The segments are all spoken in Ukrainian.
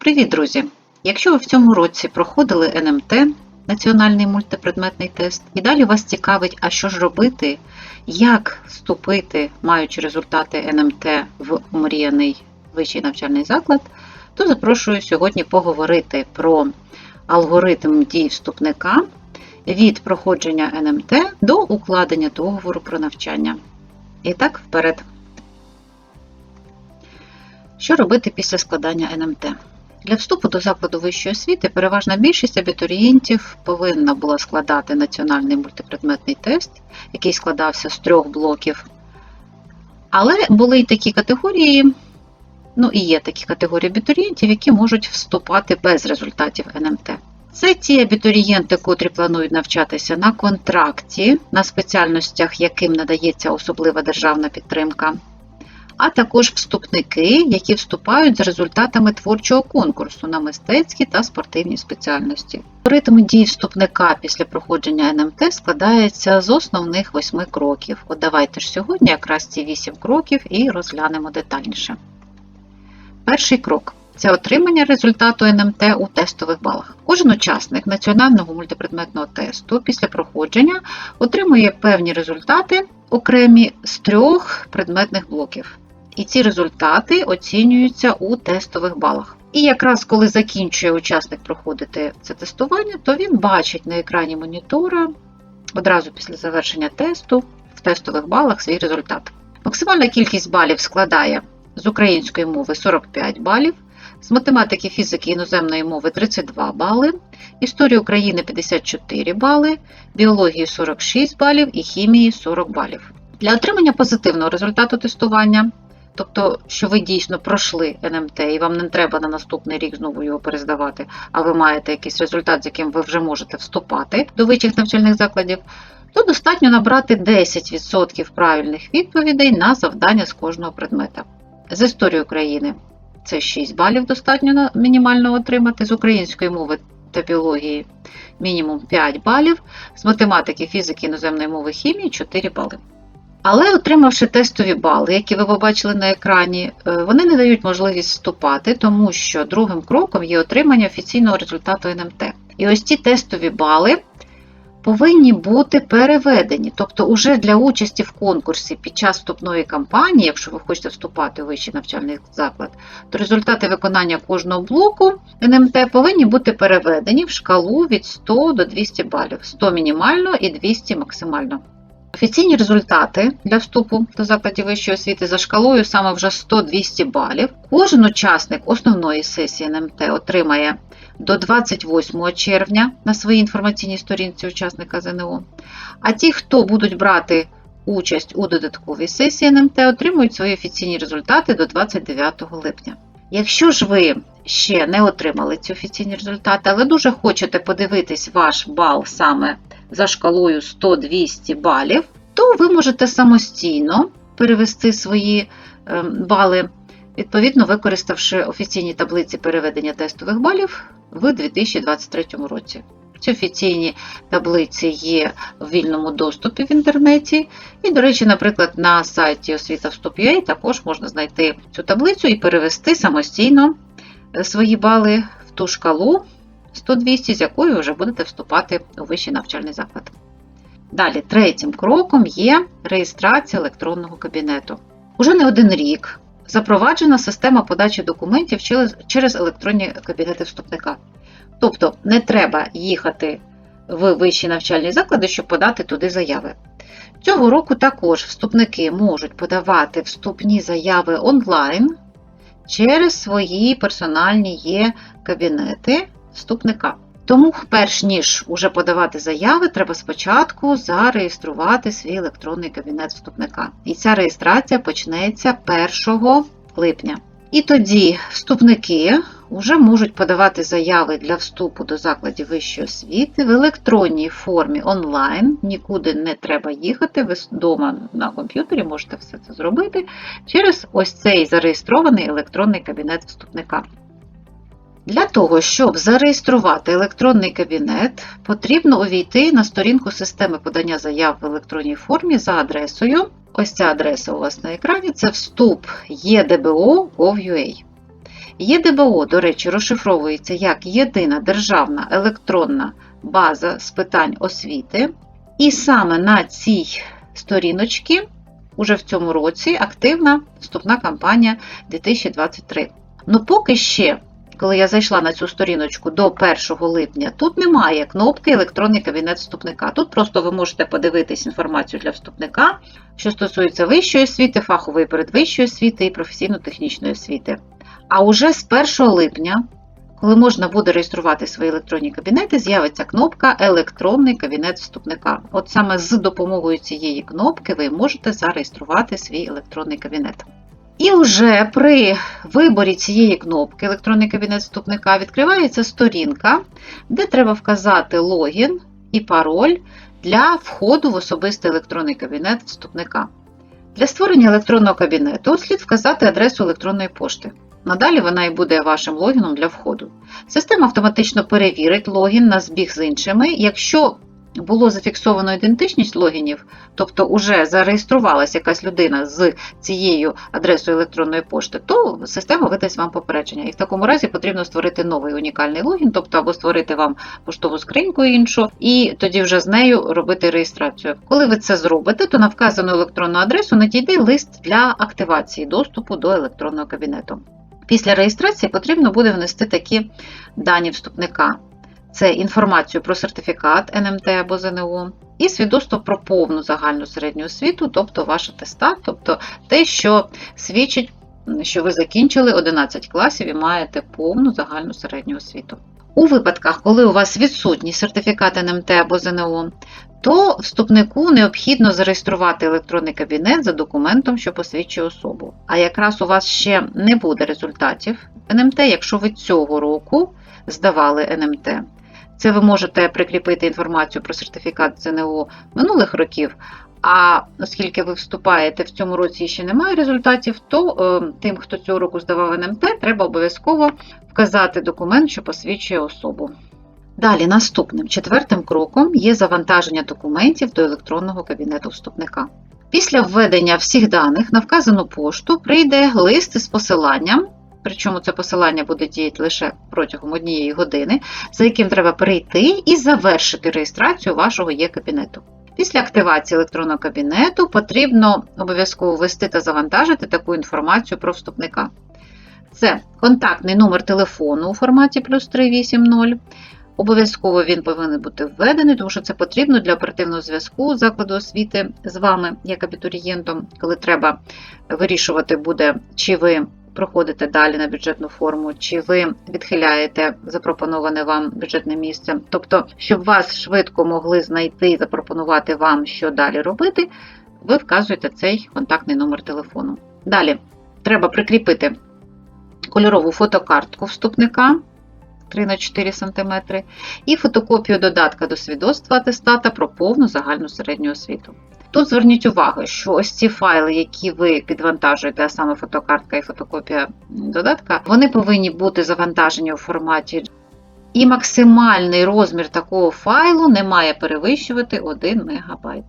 Привіт, друзі! Якщо ви в цьому році проходили НМТ, національний мультипредметний тест, і далі вас цікавить, а що ж робити, як вступити, маючи результати НМТ в омріяний вищий навчальний заклад, то запрошую сьогодні поговорити про алгоритм дій вступника від проходження НМТ до укладення договору про навчання. І так, вперед. Що робити після складання НМТ? Для вступу до закладу вищої освіти переважна більшість абітурієнтів повинна була складати національний мультипредметний тест, який складався з трьох блоків. Але були й такі категорії, ну і є такі категорії абітурієнтів, які можуть вступати без результатів НМТ. Це ті абітурієнти, котрі планують навчатися на контракті, на спеціальностях, яким надається особлива державна підтримка а також вступники, які вступають за результатами творчого конкурсу на мистецькі та спортивні спеціальності. Алгоритм дій вступника після проходження НМТ складається з основних восьми кроків. От давайте ж сьогодні якраз ці вісім кроків і розглянемо детальніше. Перший крок. Це отримання результату НМТ у тестових балах. Кожен учасник національного мультипредметного тесту після проходження отримує певні результати окремі з трьох предметних блоків. І ці результати оцінюються у тестових балах. І якраз коли закінчує учасник проходити це тестування, то він бачить на екрані монітора одразу після завершення тесту в тестових балах свій результат. Максимальна кількість балів складає з української мови 45 балів, з математики, фізики іноземної мови 32 бали, історії України 54 бали, біології 46 балів і хімії 40 балів. Для отримання позитивного результату тестування Тобто, що ви дійсно пройшли НМТ, і вам не треба на наступний рік знову його перездавати, а ви маєте якийсь результат, з яким ви вже можете вступати до вищих навчальних закладів, то достатньо набрати 10% правильних відповідей на завдання з кожного предмета. З історії України це 6 балів достатньо мінімально отримати, з української мови та біології мінімум 5 балів, з математики, фізики, іноземної мови хімії 4 бали. Але отримавши тестові бали, які ви побачили на екрані, е, вони не дають можливість вступати, тому що другим кроком є отримання офіційного результату НМТ. І ось ці тестові бали повинні бути переведені. Тобто, уже для участі в конкурсі під час вступної кампанії, якщо ви хочете вступати у вищий навчальний заклад, то результати виконання кожного блоку НМТ повинні бути переведені в шкалу від 100 до 200 балів. 100 мінімально і 200 максимально. Офіційні результати для вступу до закладів вищої освіти за шкалою саме вже 100-200 балів. Кожен учасник основної сесії НМТ отримає до 28 червня на своїй інформаційній сторінці учасника ЗНО. А ті, хто будуть брати участь у додатковій сесії НМТ, отримують свої офіційні результати до 29 липня. Якщо ж ви ще не отримали ці офіційні результати, але дуже хочете подивитись ваш бал саме за шкалою 100-200 балів, то ви можете самостійно перевести свої ем, бали, відповідно використавши офіційні таблиці переведення тестових балів в 2023 році. Ці офіційні таблиці є в вільному доступі в інтернеті. І, до речі, наприклад, на сайті освіта вступ.ua також можна знайти цю таблицю і перевести самостійно е, свої бали в ту шкалу, 100-200, з якою вже будете вступати у вищий навчальний заклад. Далі, третім кроком є реєстрація електронного кабінету. Уже не один рік запроваджена система подачі документів через електронні кабінети вступника. Тобто не треба їхати в вищі навчальні заклади, щоб подати туди заяви. Цього року також вступники можуть подавати вступні заяви онлайн через свої персональні є кабінети вступника. Тому, перш ніж уже подавати заяви, треба спочатку зареєструвати свій електронний кабінет вступника. І ця реєстрація почнеться 1 липня. І тоді вступники вже можуть подавати заяви для вступу до закладів вищої освіти в електронній формі онлайн. Нікуди не треба їхати. Ви вдома на комп'ютері можете все це зробити через ось цей зареєстрований електронний кабінет вступника. Для того, щоб зареєструвати електронний кабінет, потрібно увійти на сторінку системи подання заяв в електронній формі за адресою. Ось ця адреса у вас на екрані це вступ edbo.gov.ua. ЄДБО, до речі, розшифровується як єдина державна електронна база з питань освіти. І саме на цій сторіночці уже в цьому році активна вступна кампанія 2023. Ну, поки ще, коли я зайшла на цю сторіночку до 1 липня, тут немає кнопки Електронний кабінет вступника. Тут просто ви можете подивитись інформацію для вступника, що стосується вищої освіти, фахової передвищої освіти і професійно-технічної освіти. А уже з 1 липня, коли можна буде реєструвати свої електронні кабінети, з'явиться кнопка Електронний кабінет вступника. От саме з допомогою цієї кнопки ви можете зареєструвати свій електронний кабінет. І вже при виборі цієї кнопки Електронний кабінет вступника відкривається сторінка, де треба вказати логін і пароль для входу в особистий електронний кабінет вступника. Для створення електронного кабінету слід вказати адресу електронної пошти. Надалі вона і буде вашим логіном для входу. Система автоматично перевірить логін на збіг з іншими. Якщо було зафіксовано ідентичність логінів, тобто вже зареєструвалася якась людина з цією адресою електронної пошти, то система видасть вам попередження. І в такому разі потрібно створити новий унікальний логін, тобто або створити вам поштову скриньку іншу, і тоді вже з нею робити реєстрацію. Коли ви це зробите, то на вказану електронну адресу надійде лист для активації доступу до електронного кабінету. Після реєстрації потрібно буде внести такі дані вступника. Це інформацію про сертифікат НМТ або ЗНО і свідоцтво про повну загальну середню освіту, тобто ваш атестат, тобто те, що свідчить, що ви закінчили 11 класів і маєте повну загальну середню освіту. У випадках, коли у вас відсутній сертифікат НМТ або ЗНО, то вступнику необхідно зареєструвати електронний кабінет за документом, що посвідчує особу. А якраз у вас ще не буде результатів НМТ, якщо ви цього року здавали НМТ. Це ви можете прикріпити інформацію про сертифікат ЗНО минулих років. А оскільки ви вступаєте в цьому році і ще немає результатів, то е, тим, хто цього року здавав НМТ, треба обов'язково вказати документ, що посвідчує особу. Далі, наступним четвертим кроком є завантаження документів до електронного кабінету вступника. Після введення всіх даних на вказану пошту прийде лист із посиланням, причому це посилання буде діяти лише протягом однієї години, за яким треба прийти і завершити реєстрацію вашого є-кабінету. Після активації електронного кабінету потрібно обов'язково ввести та завантажити таку інформацію про вступника. Це контактний номер телефону у форматі плюс 380. Обов'язково він повинен бути введений, тому що це потрібно для оперативного зв'язку закладу освіти з вами, як абітурієнтом, коли треба вирішувати буде, чи ви проходите далі на бюджетну форму, чи ви відхиляєте запропоноване вам бюджетне місце. Тобто, щоб вас швидко могли знайти і запропонувати вам, що далі робити, ви вказуєте цей контактний номер телефону. Далі треба прикріпити кольорову фотокартку вступника. 3 на 4 см, і фотокопію додатка до свідоцтва атестата про повну загальну середню освіту. Тут зверніть увагу, що ось ці файли, які ви підвантажуєте, а саме фотокартка і фотокопія додатка, вони повинні бути завантажені у форматі. І максимальний розмір такого файлу не має перевищувати 1 МБ.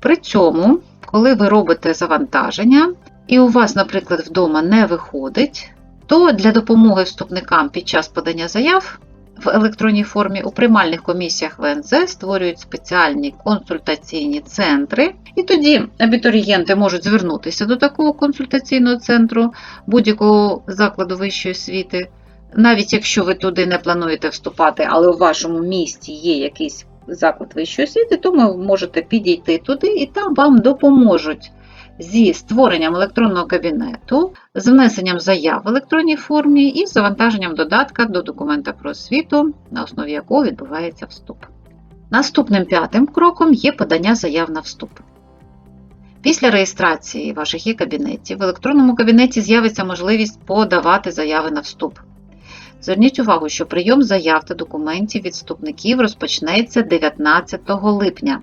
При цьому, коли ви робите завантаження, і у вас, наприклад, вдома не виходить, то для допомоги вступникам під час подання заяв в електронній формі. У приймальних комісіях ВНЗ створюють спеціальні консультаційні центри, і тоді абітурієнти можуть звернутися до такого консультаційного центру будь-якого закладу вищої освіти. Навіть якщо ви туди не плануєте вступати, але у вашому місті є якийсь заклад вищої освіти, то ви можете підійти туди і там вам допоможуть зі створенням електронного кабінету, з внесенням заяв в електронній формі і завантаженням додатка до документа про освіту, на основі якого відбувається вступ. Наступним п'ятим кроком є подання заяв на вступ. Після реєстрації ваших є кабінетів в електронному кабінеті з'явиться можливість подавати заяви на вступ. Зверніть увагу, що прийом заяв та документів від вступників розпочнеться 19 липня.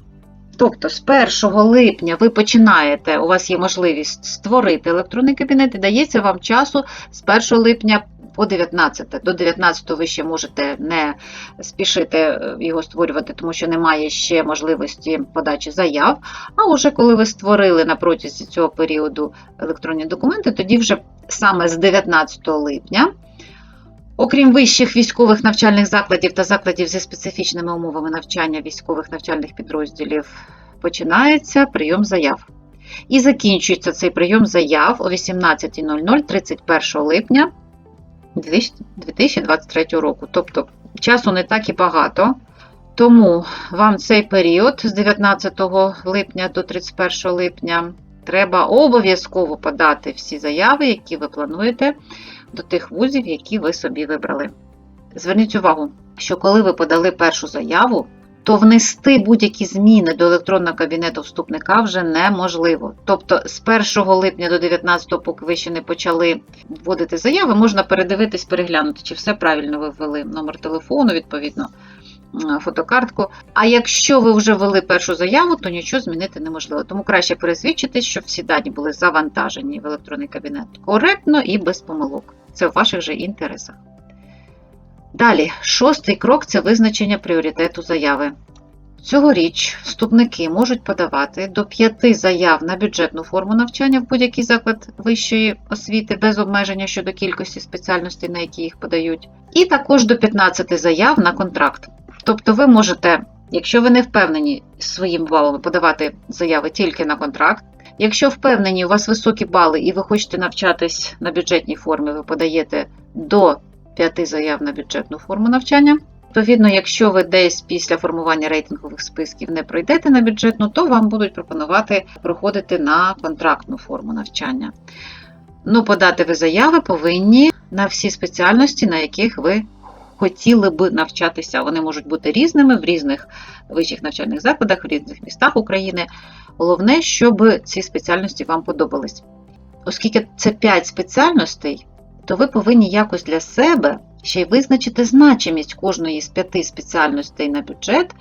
Тобто з 1 липня ви починаєте, у вас є можливість створити електронний кабінет і дається вам часу з 1 липня по 19. До 19 ви ще можете не спішити його створювати, тому що немає ще можливості подачі заяв. А вже коли ви створили на протязі цього періоду електронні документи, тоді вже саме з 19 липня Окрім вищих військових навчальних закладів та закладів зі специфічними умовами навчання військових навчальних підрозділів, починається прийом заяв. І закінчується цей прийом заяв о 18.00 31 липня 2023 року. Тобто часу не так і багато. Тому вам цей період з 19 липня до 31 липня треба обов'язково подати всі заяви, які ви плануєте до тих вузів, які ви собі вибрали. Зверніть увагу, що коли ви подали першу заяву, то внести будь-які зміни до електронного кабінету вступника вже неможливо. Тобто з 1 липня до 19, поки ви ще не почали вводити заяви, можна передивитись, переглянути, чи все правильно ви ввели номер телефону, відповідно, фотокартку. А якщо ви вже ввели першу заяву, то нічого змінити неможливо. Тому краще пересвідчитись, щоб всі дані були завантажені в електронний кабінет коректно і без помилок. Це в ваших же інтересах. Далі, шостий крок це визначення пріоритету заяви. Цьогоріч вступники можуть подавати до 5 заяв на бюджетну форму навчання в будь-який заклад вищої освіти без обмеження щодо кількості спеціальностей, на які їх подають, і також до 15 заяв на контракт. Тобто ви можете, якщо ви не впевнені своїм балом подавати заяви тільки на контракт, якщо впевнені, у вас високі бали і ви хочете навчатись на бюджетній формі, ви подаєте до 5 заяв на бюджетну форму навчання. Відповідно, якщо ви десь після формування рейтингових списків не пройдете на бюджетну, то вам будуть пропонувати проходити на контрактну форму навчання. Ну, подати ви заяви повинні на всі спеціальності, на яких ви хотіли би навчатися. Вони можуть бути різними в різних вищих навчальних закладах, в різних містах України. Головне, щоб ці спеціальності вам подобались. Оскільки це 5 спеціальностей, то ви повинні якось для себе ще й визначити значимість кожної з п'яти спеціальностей на бюджет,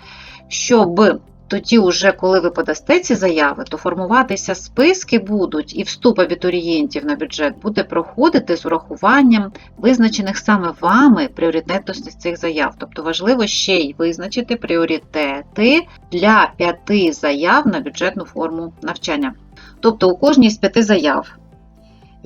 щоб тоді, уже коли ви подасте ці заяви, то формуватися списки будуть і вступ абітурієнтів на бюджет буде проходити з урахуванням визначених саме вами пріоритетності цих заяв. Тобто важливо ще й визначити пріоритети для п'яти заяв на бюджетну форму навчання. Тобто у кожній з п'яти заяв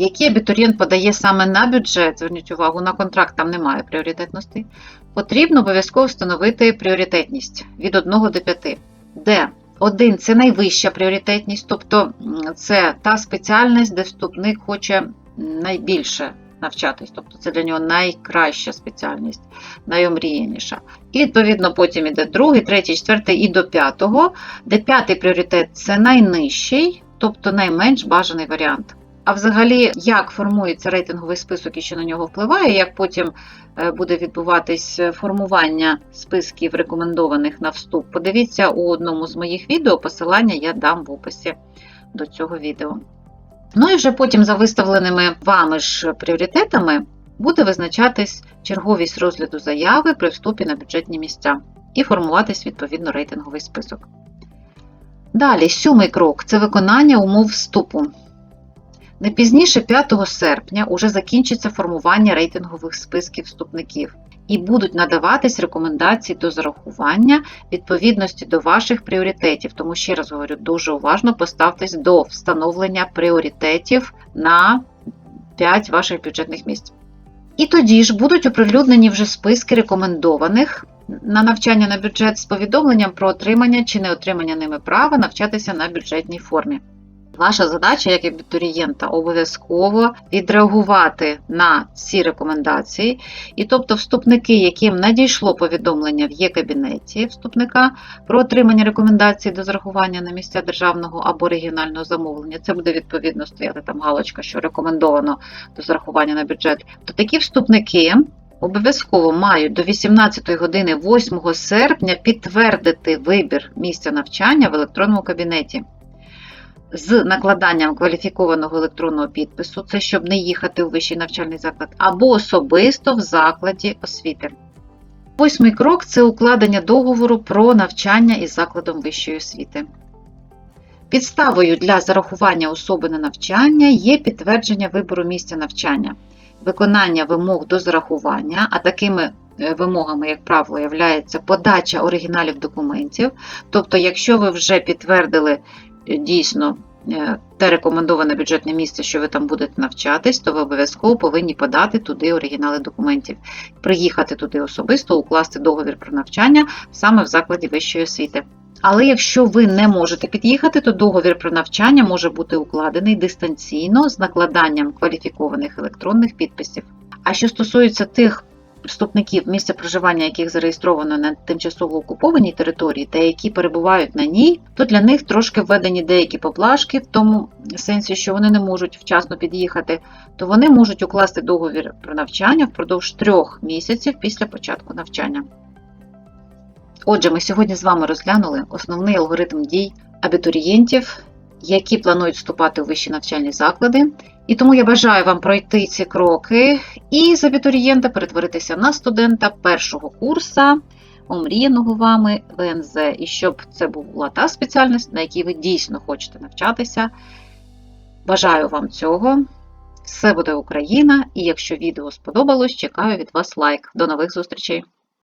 які абітурієнт подає саме на бюджет, зверніть увагу, на контракт там немає пріоритетності, потрібно обов'язково встановити пріоритетність від 1 до 5, де 1 це найвища пріоритетність, тобто це та спеціальність, де вступник хоче найбільше навчатись, тобто це для нього найкраща спеціальність, найомріяніша. І відповідно потім іде другий, третій, четвертий і до п'ятого, де п'ятий пріоритет це найнижчий, тобто найменш бажаний варіант. А взагалі, як формується рейтинговий список і що на нього впливає, як потім е, буде відбуватись формування списків рекомендованих на вступ, подивіться у одному з моїх відео, посилання я дам в описі до цього відео. Ну і вже потім за виставленими вами ж пріоритетами буде визначатись черговість розгляду заяви при вступі на бюджетні місця і формуватись відповідно рейтинговий список. Далі, сьомий крок це виконання умов вступу. Не пізніше 5 серпня уже закінчиться формування рейтингових списків вступників і будуть надаватись рекомендації до зарахування відповідності до ваших пріоритетів. Тому ще раз говорю, дуже уважно поставтесь до встановлення пріоритетів на 5 ваших бюджетних місць. І тоді ж будуть оприлюднені вже списки рекомендованих на навчання на бюджет з повідомленням про отримання чи не отримання ними права навчатися на бюджетній формі. Ваша задача, як абітурієнта, обов'язково відреагувати на ці рекомендації. І тобто вступники, яким надійшло повідомлення в є-кабінеті вступника про отримання рекомендацій до зарахування на місця державного або регіонального замовлення, це буде відповідно стояти там галочка, що рекомендовано до зарахування на бюджет, то такі вступники. Обов'язково мають до 18 години 8 серпня підтвердити вибір місця навчання в електронному кабінеті з накладанням кваліфікованого електронного підпису, це щоб не їхати у вищий навчальний заклад, або особисто в закладі освіти. Восьмий крок це укладення договору про навчання із закладом вищої освіти. Підставою для зарахування особи на навчання є підтвердження вибору місця навчання, виконання вимог до зарахування, а такими е, вимогами, як правило, є подача оригіналів документів. Тобто, якщо ви вже підтвердили дійсно е, те рекомендоване бюджетне місце, що ви там будете навчатись, то ви обов'язково повинні подати туди оригінали документів, приїхати туди особисто, укласти договір про навчання саме в закладі вищої освіти. Але якщо ви не можете під'їхати, то договір про навчання може бути укладений дистанційно з накладанням кваліфікованих електронних підписів. А що стосується тих вступників, місце проживання яких зареєстровано на тимчасово окупованій території та які перебувають на ній, то для них трошки введені деякі поблажки, в тому сенсі, що вони не можуть вчасно під'їхати, то вони можуть укласти договір про навчання впродовж трьох місяців після початку навчання. Отже, ми сьогодні з вами розглянули основний алгоритм дій абітурієнтів, які планують вступати у вищі навчальні заклади. І тому я бажаю вам пройти ці кроки і з абітурієнта перетворитися на студента першого курса, омріяного вами ВНЗ, і щоб це була та спеціальність, на якій ви дійсно хочете навчатися. Бажаю вам цього. Все буде Україна! І якщо відео сподобалось, чекаю від вас лайк. До нових зустрічей!